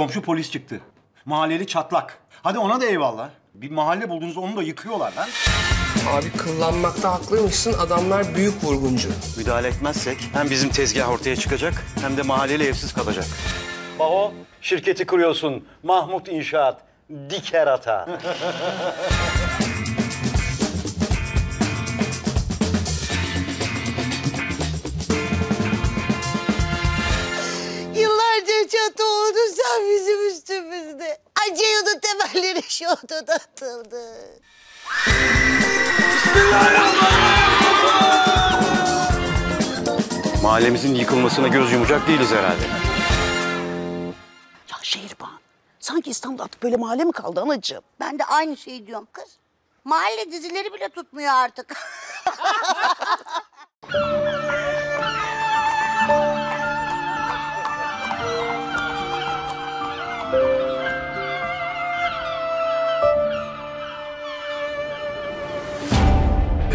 Komşu polis çıktı. Mahalleli çatlak. Hadi ona da eyvallah. Bir mahalle buldunuz onu da yıkıyorlar lan. Abi kıllanmakta haklıymışsın. Adamlar büyük vurguncu. Müdahale etmezsek hem bizim tezgah ortaya çıkacak hem de mahalleli evsiz kalacak. Baho şirketi kuruyorsun. Mahmut İnşaat. Diker ata. Yıllarca çatı Acıyordun temelleri şu odada atıldı. Mahallemizin yıkılmasına göz yumacak değiliz herhalde. Ya Şehriban, sanki İstanbul'da artık böyle mahalle mi kaldı anacığım? Ben de aynı şeyi diyorum kız. Mahalle dizileri bile tutmuyor artık.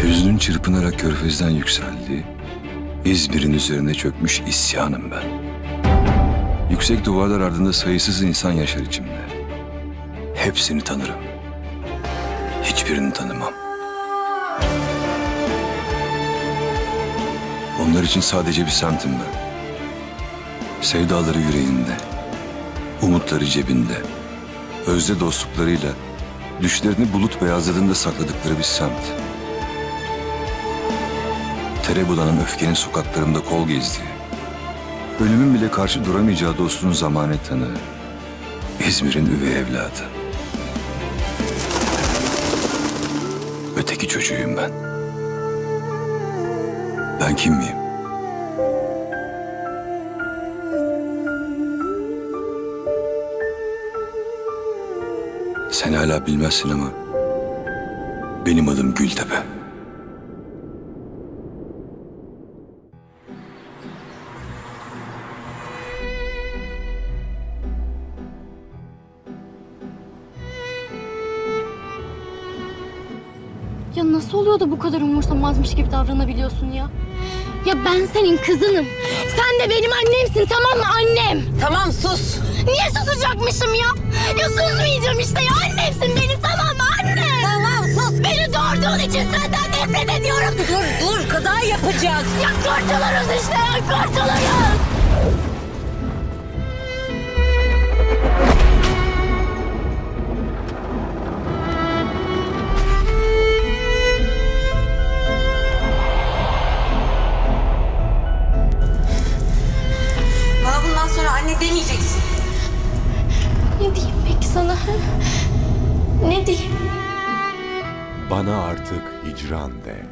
Hüznün çırpınarak körfezden yükseldi. İzmir'in üzerine çökmüş isyanım ben. Yüksek duvarlar ardında sayısız insan yaşar içimde. Hepsini tanırım. Hiçbirini tanımam. Onlar için sadece bir semtim ben. Sevdaları yüreğinde, umutları cebinde, özde dostluklarıyla, düşlerini bulut beyazladığında sakladıkları bir semt. Tere bulanan öfkenin sokaklarımda kol gezdiği, ölümün bile karşı duramayacağı dostunun zamanet tanığı, İzmir'in üvey evladı. Öteki çocuğuyum ben. Ben kim miyim? Sen hala bilmezsin ama benim adım Gültepe. Ya nasıl oluyor da bu kadar umursamazmış gibi davranabiliyorsun ya? Ya ben senin kızınım. Sen de benim annemsin tamam mı annem? Tamam sus. Niye susacakmışım ya? Ya susmayacağım işte ya annemsin benim tamam mı anne? tamam sus. Beni doğurduğun için senden nefret ediyorum. Dur dur kaza yapacağız. Ya kurtuluruz işte ya kurtuluruz. Anne demeyeceksin. Ne diyeyim peki sana? ha? Ne diyeyim? Bana artık hicran de.